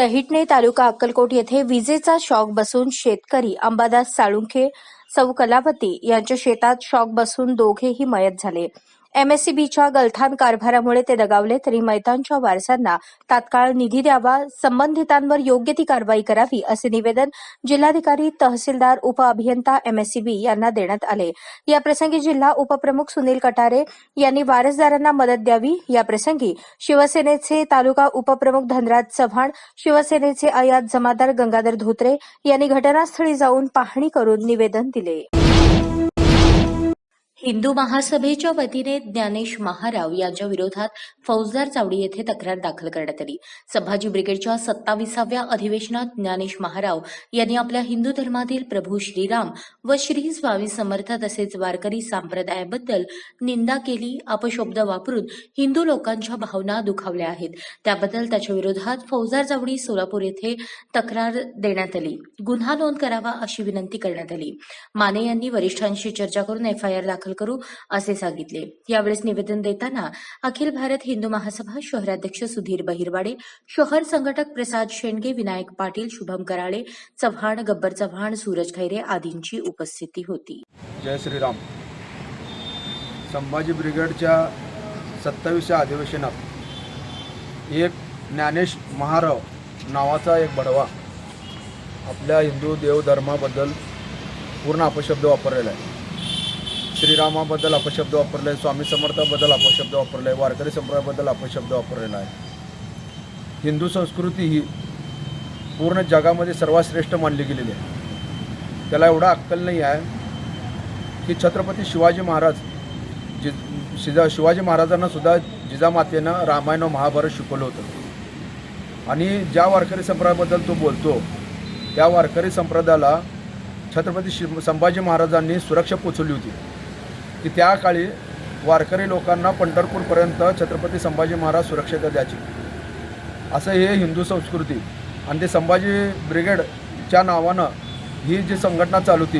दहिटणे तालुका अक्कलकोट येथे विजेचा शॉक बसून शेतकरी अंबादास साळुंखे सौ कलावती यांच्या शेतात शॉक बसून दोघेही मयत झाले. एमएससीबीच्या गलथान कारभारामुळे ते दगावले तरी मैतांच्या वारसांना तात्काळ निधी द्यावा संबंधितांवर योग्य ती कारवाई करावी असे निवेदन जिल्हाधिकारी तहसीलदार उपअभियंता एमएससीबी यांना देण्यात आले. याप्रसंगी जिल्हा उपप्रमुख सुनील कटारे यांनी वारसदारांना मदत द्यावी. याप्रसंगी शिवसेनेचे तालुका उपप्रमुख धनराज चव्हाण शिवसेनेचे आयात जमादार गंगाधर धोत्रे यांनी घटनास्थळी जाऊन पाहणी करून निवेदन दिले. हिंदू महासभेच्या वतीने ज्ञानेश महाराव यांच्या विरोधात फौजदार चावडी येथे तक्रार दाखल करण्यात आली. संभाजी ब्रिगेडच्या सत्ताविसाव्या अधिवेशनात ज्ञानेश महाराव यांनी आपल्या हिंदू धर्मातील प्रभू श्रीराम व श्री स्वामी समर्थ तसेच वारकरी संप्रदायाबद्दल निंदा केली अपशब्द वापरून हिंदू लोकांच्या भावना दुखावल्या आहेत. त्याबद्दल त्याच्या विरोधात फौजदार चावडी सोलापूर येथे तक्रार देण्यात आली. गुन्हा नोंद करावा अशी विनंती करण्यात आली. माने यांनी वरिष्ठांशी चर्चा करून एफआयआर दाखल करू असे सांगितले. यावेळेस निवेदन देताना अखिल भारत हिंदू महासभा शहराध्यक्ष सुधीर बहिरवाडे शहर संघटक प्रसाद शेंडगे विनायक पाटील शुभम कराळे चव्हाण गब्बर चव्हाण सूरज खैरे आदींची उपस्थिती होती. जय श्रीराम. संभाजी ब्रिगेडच्या सत्तावीसच्या अधिवेशनात एक ज्ञानेश महाराव नावाचा एक बडवा आपल्या हिंदू देवधर्माबद्दल पूर्ण अपशब्द वापरलेला आहे. श्रीरामाबद्दल अपशब्द वापरले स्वामी समर्थाबद्दल अपशब्द वापरले वारकरी संप्रदायाबद्दल अपशब्द वापरलेला आहे हिंदू संस्कृती ही पूर्ण जगामध्ये सर्वात श्रेष्ठ मानली गेलेली आहे. त्याला एवढा अक्कल नाही आहे की छत्रपती शिवाजी महाराज जि शिजा शिवाजी महाराजांनासुद्धा जिजामातेनं रामायण व महाभारत शिकवलं होतं. आणि ज्या वारकरी संप्रदायाबद्दल तो बोलतो त्या वारकरी संप्रदायाला छत्रपती शि संभाजी महाराजांनी सुरक्षा पोचवली होती. की त्या काळी वारकरी लोकांना पंढरपूरपर्यंत छत्रपती संभाजी महाराज सुरक्षित द्यायची. असं हे हिंदू संस्कृती. आणि ते संभाजी ब्रिगेडच्या नावानं ही जी संघटना चालू होती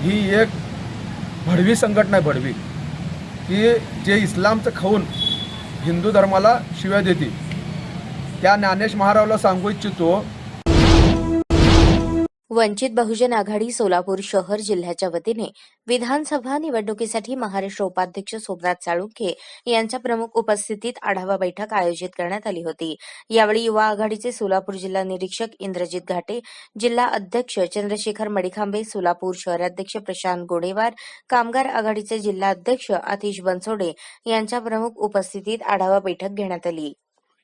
ही एक भडवी संघटना आहे भडवी. की जे इस्लामचं खाऊन हिंदू धर्माला शिव्या देते. त्या ज्ञानेश महाराजला सांगू इच्छितो वंचित बहुजन आघाडी सोलापूर शहर जिल्ह्याच्या वतीने विधानसभा निवडणुकीसाठी महाराष्ट्र उपाध्यक्ष सोमनाथ साळुंखे यांच्या प्रमुख उपस्थितीत आढावा बैठक आयोजित करण्यात आली होती. यावेळी युवा आघाडीचे सोलापूर जिल्हा निरीक्षक इंद्रजित घाटे जिल्हा अध्यक्ष चंद्रशेखर मडिखांबे सोलापूर शहराध्यक्ष प्रशांत गोडेवार कामगार आघाडीचे जिल्हा अध्यक्ष आतिश बनसोडे यांच्या प्रमुख उपस्थितीत आढावा बैठक घेण्यात आली.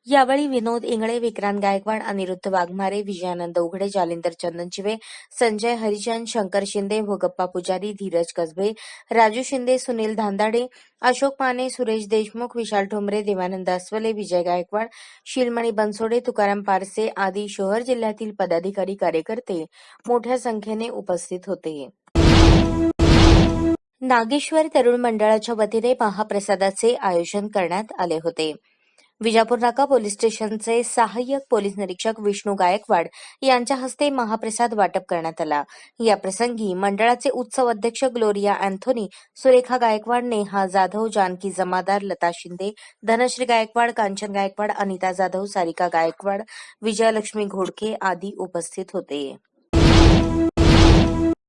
यावेळी विनोद इंगळे विक्रांत गायकवाड अनिरुद्ध वाघमारे विजयानंद उघडे जालिंदर चंदनचिवे संजय हरिचंद शंकर शिंदे भोगप्पा पुजारी धीरज कसबे राजू शिंदे सुनील धांदाडे अशोक माने सुरेश देशमुख विशाल ठोंबरे देवानंद अस्वले विजय गायकवाड शिलमणी बनसोडे तुकाराम पारसे आदी शहर जिल्ह्यातील पदाधिकारी कार्यकर्ते मोठ्या संख्येने उपस्थित होते. नागेश्वर तरुण मंडळाच्या वतीने महाप्रसादाचे आयोजन करण्यात आले होते. विजापूर नाका पोलीस स्टेशनचे सहाय्यक पोलीस निरीक्षक विष्णू गायकवाड यांच्या हस्ते महाप्रसाद वाटप करण्यात आला. या प्रसंगी मंडळाचे उत्सव अध्यक्ष ग्लोरिया अँथोनी सुरेखा गायकवाड नेहा जाधव जानकी जमादार लता शिंदे धनश्री गायकवाड कांचन गायकवाड अनिता जाधव सारिका गायकवाड विजयलक्ष्मी घोडके आदी उपस्थित होते.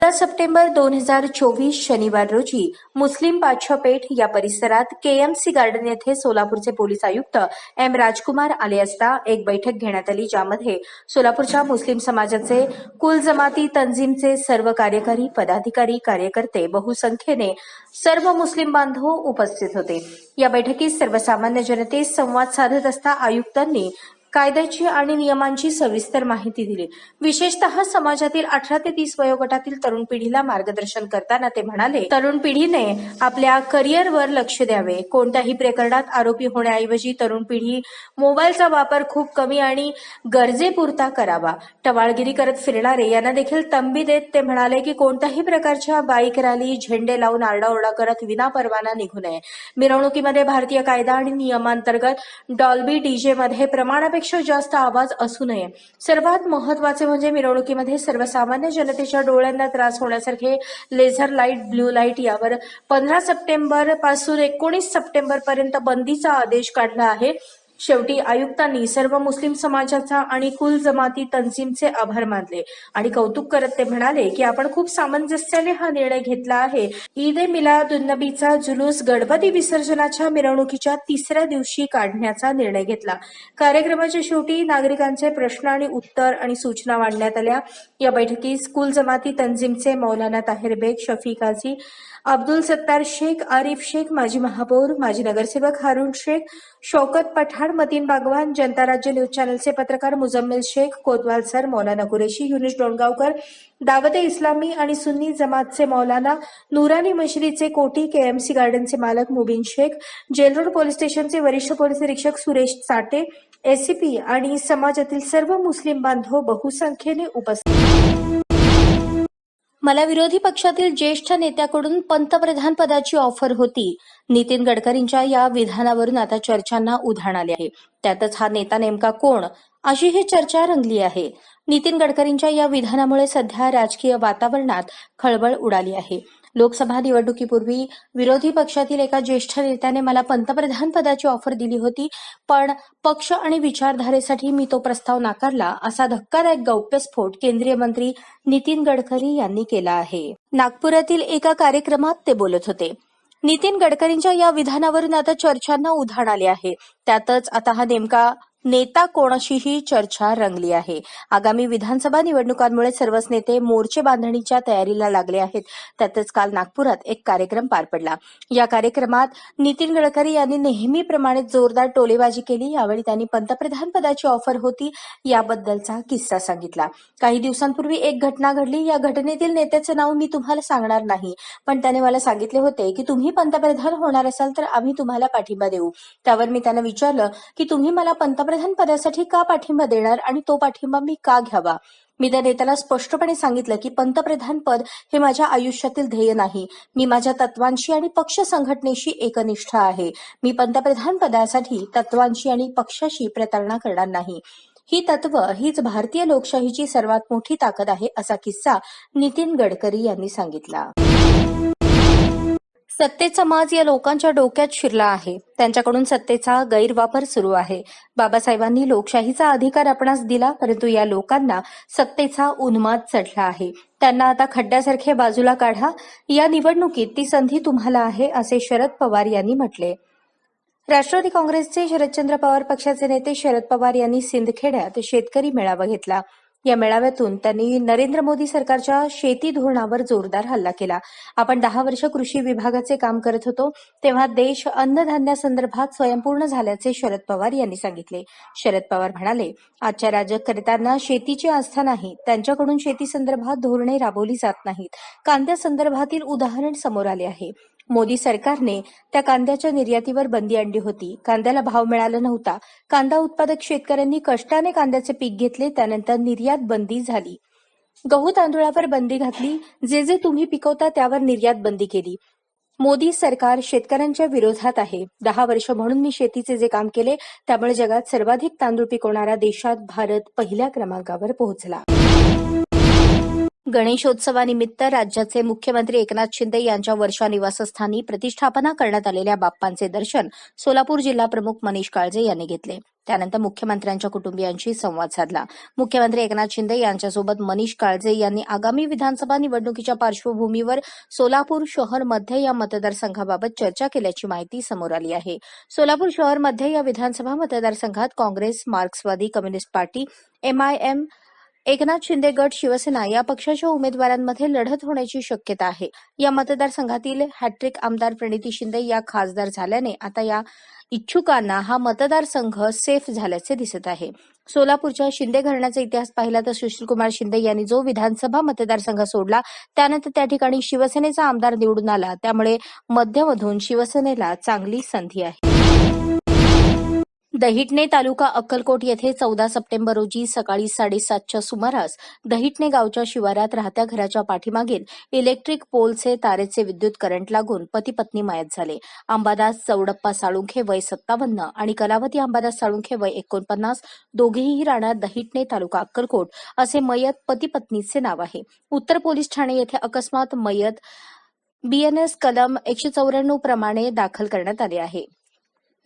सतरा सप्टेंबर दोन हजार चोवीस शनिवार रोजी मुस्लिम बादशापेठ या परिसरात केएमसी गार्डन येथे सोलापूरचे पोलीस आयुक्त एम राजकुमार आले असता एक बैठक घेण्यात आली ज्यामध्ये सोलापूरच्या मुस्लिम समाजाचे कुल जमाती तंजीमचे सर्व कार्यकारी पदाधिकारी कार्यकर्ते बहुसंख्येने सर्व मुस्लिम बांधव उपस्थित होते. या बैठकीत सर्वसामान्य जनतेस संवाद साधत असता आयुक्तांनी कायद्याची आणि नियमांची सविस्तर माहिती दिली. विशेषतः समाजातील अठरा ते तीस वयोगटातील तरुण पिढीला मार्गदर्शन करताना ते म्हणाले तरुण पिढीने आपल्या करिअरवर लक्ष द्यावे. कोणत्याही प्रकरणात आरोपी होण्याऐवजी तरुण पिढी मोबाईलचा वापर खूप कमी आणि गरजेपुरता करावा. टवाळगिरी करत फिरणारे यांना देखील तंबी देत ते म्हणाले की कोणत्याही प्रकारच्या बाईक रॅली झेंडे लावून आरडाओरडा करत विनापरवाना निघू नये. मिरवणुकीमध्ये भारतीय कायदा आणि नियमांतर्गत डॉल्बी डीजे मध्ये प्रमाणापेक्षा जास्त आवाज असू नये. सर्वात महत्त्वाचे म्हणजे मिरवणुकीमध्ये सर्वसामान्य जनतेच्या डोळ्यांना त्रास होण्यासारखे लेझर लाइट ब्ल्यू लाइट यावर पंधरा सप्टेंबरपासून एकोणीस सप्टेंबर पर्यंत बंदीचा आदेश काढला आहे. शेवटी आयुक्तांनी सर्व मुस्लिम समाजाचा आणि कुल जमाती तंजीमचे आभार मानले. आणि कौतुक करत ते म्हणाले की आपण खूप सामंजस्याने हा निर्णय घेतला आहे. ईद ए मिलादुन्नबीचा जुलूस गणपती विसर्जनाच्या मिरवणुकीच्या तिसऱ्या दिवशी काढण्याचा निर्णय घेतला. कार्यक्रमाच्या शेवटी नागरिकांचे प्रश्न आणि उत्तर आणि सूचना मांडण्यात आल्या. या बैठकीस कुल जमाती तंजीमचे मौलाना ताहिर बेग शफी काझी अब्दुल सत्तार शेख आरिफ शेख माजी महापौर माजी नगरसेवक हारून शेख शौकत पठाण मतीन बागवान जनता राज्य न्यूज चॅनलचे पत्रकार मुजम्मिल शेख कोतवाल सर मौलाना कुरेशी युनिश डोणगावकर दावते इस्लामी आणि सुन्नी जमातचे मौलाना नुरानी मशरीचे कोटी केएमसी गार्डनचे मालक मुबीन शेख जेलरोड पोलीस स्टेशनचे वरिष्ठ पोलीस निरीक्षक सुरेश साटे एसीपी आणि समाजातील सर्व मुस्लिम बांधव बहुसंख्येने उपस्थित मला विरोधी पक्षातील ज्येष्ठ नेत्याकडून पंतप्रधान पदाची ऑफर होती. नितीन गडकरींच्या या विधानावरून आता चर्चांना उधाण आले आहे. त्यातच हा नेता नेमका कोण? अशी ही चर्चा रंगली आहे. नितीन गडकरींच्या या विधानामुळे सध्या राजकीय वातावरणात खळबळ उडाली आहे. लोकसभा निवडणुकीपूर्वी विरोधी पक्षातील एका ज्येष्ठ नेत्याने मला पंतप्रधान पदाची ऑफर दिली होती. पण पक्ष आणि विचारधारेसाठी मी तो प्रस्ताव नाकारला असा धक्कादायक गौप्यस्फोट केंद्रीय मंत्री नितीन गडकरी यांनी केला आहे. नागपुरातील एका कार्यक्रमात ते बोलत होते. नितीन गडकरींच्या या विधानावरून आता चर्चांना उधाण आले आहे. त्यातच आता हा नेमका नेता कोणाशीही चर्चा रंगली आहे. आगामी विधानसभा निवडणुकांमुळे सर्वच नेते मोर्चे बांधणीच्या तयारीला लागले आहेत. त्यातच काल नागपुरात एक कार्यक्रम पार पडला. या कार्यक्रमात नितीन गडकरी यांनी नेहमीप्रमाणे जोरदार टोलेबाजी केली. यावेळी त्यांनी पंतप्रधान पदाची ऑफर होती याबद्दलचा किस्सा सांगितला. काही दिवसांपूर्वी एक घटना घडली. या घटनेतील नेत्याचं नाव मी तुम्हाला सांगणार नाही. पण त्याने मला सांगितले होते की तुम्ही पंतप्रधान होणार असाल तर आम्ही तुम्हाला पाठिंबा देऊ. त्यावर मी त्यांना विचारलं की तुम्ही मला पंतप्रधान पदासाठी का पाठिंबा देणार आणि तो पाठिंबा मी का घ्यावा? मी त्या नेत्याला स्पष्टपणे सांगितलं की पंतप्रधान पद हे माझ्या आयुष्यातील ध्येय नाही. मी माझ्या तत्वांशी आणि पक्ष संघटनेशी एकनिष्ठ आहे. मी पंतप्रधान पदासाठी तत्वांशी आणि पक्षाशी प्रतारणा करणार नाही. ही तत्व हीच भारतीय लोकशाहीची सर्वात मोठी ताकद आहे असा किस्सा नितीन गडकरी यांनी सांगितला. सत्तेचा माज या लोकांच्या डोक्यात शिरला आहे. त्यांच्याकडून सत्तेचा गैरवापर सुरू आहे. बाबासाहेबांनी लोकशाहीचा अधिकार आपणास दिला परंतु या लोकांना सत्तेचा उन्माद चढला आहे. त्यांना आता खड्ड्यासारखे बाजूला काढा. या निवडणुकीत ती संधी तुम्हाला आहे असे शरद पवार यांनी म्हटले. राष्ट्रवादी काँग्रेसचे शरदचंद्र पवार पक्षाचे नेते शरद पवार यांनी सिंदखेड्यात शेतकरी मेळावा घेतला. या मेळाव्यातून त्यांनी नरेंद्र मोदी सरकारच्या शेती धोरणावर जोरदार हल्ला केला. आपण दहा वर्ष कृषी विभागाचे काम करत होतो तेव्हा देश अन्नधान्यासंदर्भात स्वयंपूर्ण झाल्याचे शरद पवार यांनी सांगितले. शरद पवार म्हणाले आजच्या राजकारत्यांना शेतीची आस्था नाही त्यांच्याकडून शेती संदर्भात धोरणे राबवली जात नाहीत. कांद्यासंदर्भातील उदाहरण समोर आले आहे. मोदी सरकारने त्या कांद्याच्या निर्यातीवर बंदी आणली होती. कांद्याला भाव मिळाला नव्हता. कांदा उत्पादक शेतकऱ्यांनी कष्टाने कांद्याचे पीक घेतले त्यानंतर निर्यात बंदी झाली. गहू तांदूळावर बंदी घातली. जे जे तुम्ही पिकवता त्यावर निर्यात बंदी केली. मोदी सरकार शेतकऱ्यांच्या विरोधात आहे. दहा वर्ष म्हणून मी शेतीचे जे काम केले त्यामुळे जगात सर्वाधिक तांदूळ पिकवणारा देशात भारत पहिल्या क्रमांकावर पोहोचला. गणेशोत्सवानिमित्त राज्याचे मुख्यमंत्री एकनाथ शिंदे यांच्या वर्षा निवासस्थानी प्रतिष्ठापना करण्यात आलेल्या बाप्पांचे दर्शन सोलापूर जिल्हा प्रमुख मनीष काळजे यांनी घेतले. त्यानंतर मुख्यमंत्र्यांच्या कुटुंबियांशी संवाद साधला. मुख्यमंत्री एकनाथ शिंदे यांच्यासोबत मनीष काळजे यांनी आगामी विधानसभा निवडणुकीच्या पार्श्वभूमीवर सोलापूर शहर मध्य या मतदारसंघाबाबत चर्चा केल्याची माहिती समोर आली आहे. सोलापूर शहर मध्य या विधानसभा मतदारसंघात काँग्रेस मार्क्सवादी communist party MIM Eknath Shinde गट शिवसेना या पक्षाच्या उमेदवारांमध्ये लढत होण्याची शक्यता आहे. या मतदारसंघातील हॅट्रिक आमदार प्रणिती शिंदे या खासदार झाल्याने आता या इच्छुकांना हा मतदारसंघ सेफ झाल्याचे दिसत आहे. सोलापूरच्या शिंदे घराण्याचा इतिहास पाहिला तर सुशीलकुमार शिंदे यांनी जो विधानसभा मतदारसंघ सोडला त्यानंतर त्या ठिकाणी शिवसेनेचा आमदार निवडून आला. त्यामुळे मध्यमधून शिवसेनेला चांगली संधी आहे. दहिटणे तालुका अक्कलकोट येथे चौदा सप्टेंबर रोजी सकाळी साडेसातच्या सुमारास दहिटणे गावच्या शिवारात राहत्या घराच्या पाठीमागील इलेक्ट्रिक पोलचे तारेचे विद्युत करंट लागून पती पत्नी मयत झाले. अंबादास चौडप्पा साळुंखे वय सत्तावन्न आणि कलावती अंबादास साळुंखे वय एकोणपन्नास दोघेही राहणार दहिटणे तालुका अक्कलकोट असे मयत पती पत्नीचे नाव आहे. उत्तर पोलीस ठाणे येथे अकस्मात मयत बीएनएस कलम एकशे चौऱ्याण्णव प्रमाणे दाखल करण्यात आले आहे.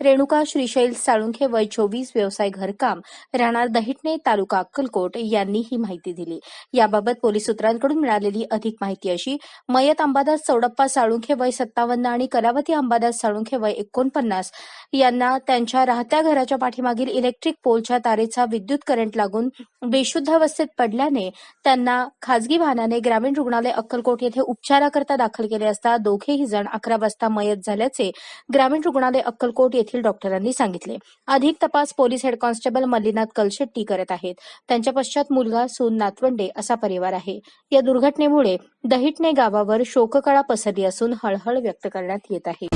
रेणुका श्रीशैल साळुंखे वय चोवीस व्यवसाय घरकाम राहणार दहिटणे तालुका अक्कलकोट यांनी ही माहिती दिली. याबाबत पोलीस सूत्रांकडून मिळालेली अधिक माहिती अशी मयत अंबादास चौडप्पा साळुंखे वय सत्तावन्न आणि कलावती अंबादास साळुंखे वय एकोणपन्नास यांना त्यांच्या राहत्या घराच्या पाठीमागील इलेक्ट्रिक पोलच्या तारेचा विद्युत करंट लागून बेशुद्ध अवस्थेत पडल्याने त्यांना खासगी वाहनाने ग्रामीण रुग्णालय अक्कलकोट येथे उपचाराकरता दाखल केले असता दोघेही जण अकरा वाजता मयत झाल्याचे ग्रामीण रुग्णालय अक्कलकोट येथे येथील डॉक्टरांनी सांगितले. अधिक तपास police head constable Mallinath Kalshetti करत आहेत. त्यांच्या पश्चात मुलगा सून नातवंडे असा परिवार आहे. या दुर्घटनेमुळे दहिटणे गावावर शोककळा पसरली असून हळहळ व्यक्त करण्यात येत आहे.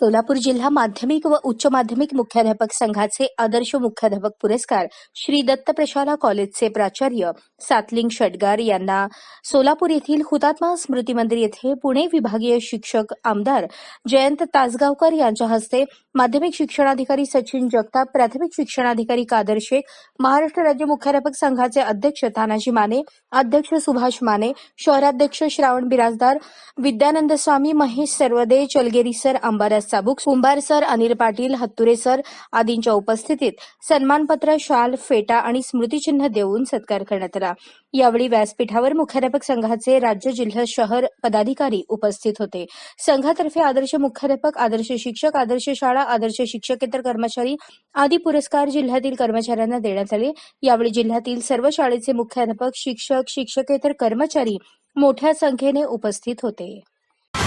सोलापूर जिल्हा माध्यमिक व उच्च माध्यमिक मुख्याध्यापक संघाचे आदर्श मुख्याध्यापक पुरस्कार श्री दत्त प्रशाला कॉलेजचे प्राचार्य सातलिंग शटगार यांना सोलापूर येथील हुतात्मा स्मृती मंदिर येथे पुणे विभागीय शिक्षक आमदार जयंत तासगावकर यांच्या हस्ते माध्यमिक शिक्षणाधिकारी सचिन जगताप प्राथमिक शिक्षणाधिकारी कादर शेख महाराष्ट्र राज्य मुख्याध्यापक संघाचे अध्यक्ष तानाजी माने अध्यक्ष सुभाष माने शहराध्यक्ष Shravan Birajdar Vidyanand Swami Mahesh Sarvade Chalgeri sir Ambadas Chabuk Kumbhar sir Anil Patil Hatture sir आदींच्या उपस्थितीत सन्मानपत्र शाल फेटा आणि स्मृतिचिन्ह देऊन सत्कार करण्यात आला. यावेळी व्यासपीठावर मुख्याध्यापक संघाचे राज्य जिल्हा शहर पदाधिकारी उपस्थित होते. संघातर्फे आदर्श मुख्याध्यापक आदर्श शिक्षक आदर्श शाळा आदर्श शिक्षकेतर कर्मचारी आदी पुरस्कार जिल्ह्यातील कर्मचाऱ्यांना देण्यात आले. यावेळी जिल्ह्यातील सर्व शाळेचे मुख्याध्यापक शिक्षक शिक्षकेतर कर्मचारी मोठ्या संख्येने उपस्थित होते.